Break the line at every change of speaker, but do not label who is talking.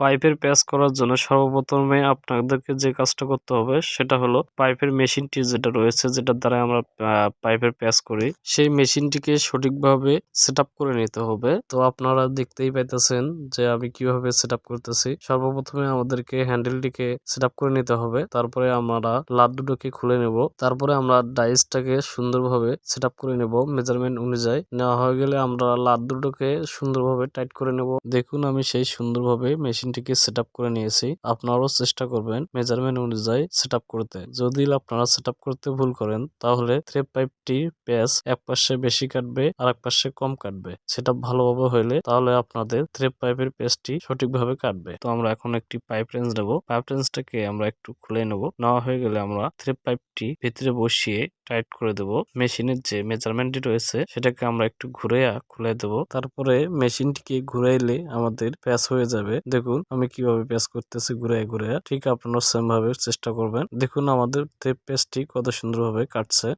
পাইপের প্যাচ করার জন্য সর্বপ্রথমে আপনাদেরকে যে কাজটা করতে হবে সেটা হলো পাইপের মেশিনটি যেটা রয়েছে, যেটার দ্বারা আমরা পাইপের প্যাচ করি, সেই মেশিনটিকে সঠিকভাবে সেট করে নিতে হবে। তো আপনারা দেখতেই পাইতেছেন যে আমি কীভাবে সেট করতেছি। সর্বপ্রথমে আমাদেরকে হ্যান্ডেলটিকে সেট করে নিতে হবে, তারপরে আমরা দুটোকে খুলে নেব, তারপরে আমরা ডাইসটাকে সুন্দরভাবে সেট করে নেব মেজারমেন্ট অনুযায়ী। নেওয়া হয়ে গেলে আমরা দুটোকে সুন্দরভাবে টাইট করে নেব। দেখুন আমি সেই সুন্দরভাবে মেশিনটিকে সেট করে নিয়েছি, আপনারাও চেষ্টা করবেন মেজারমেন্ট অনুযায়ী সেট করতে। যদি আপনারা সেট করতে ভুল করেন, তাহলে থ্রেপ পাইপটি প্যাচ এক পাশে বেশি কাটবে আর এক পাশে কম কাটবে। সেটা ভালোভাবে হইলে তাহলে আপনাদের থ্রেপ পাইপের পেস্টটি সঠিকভাবে কাটবে। তো আমরা এখন একটি পাইপ রেঞ্জ নেব। পাইপ রেঞ্জটাকে আমরা একটু খুলে নেব। নেওয়া হয়ে গেলে আমরা থ্রেপ পাইপটি ভিতরে বসিয়ে টাইট করে দেবো। মেশিনের যে মেজারমেন্টটি রয়েছে, সেটাকে আমরা একটু ঘুরেয়া খুলে দেবো। তারপরে মেশিনটিকে ঘুরাইলে আমাদের প্যাচ হয়ে যাবে। দেখুন, আমি কীভাবে প্যাচ করতেছি ঘুরে ঘুরাইয়া। ঠিক আপনারা সেম ভাবে চেষ্টা করবেন। দেখুন, আমাদের পেস্টটি কত সুন্দরভাবে কাটছে।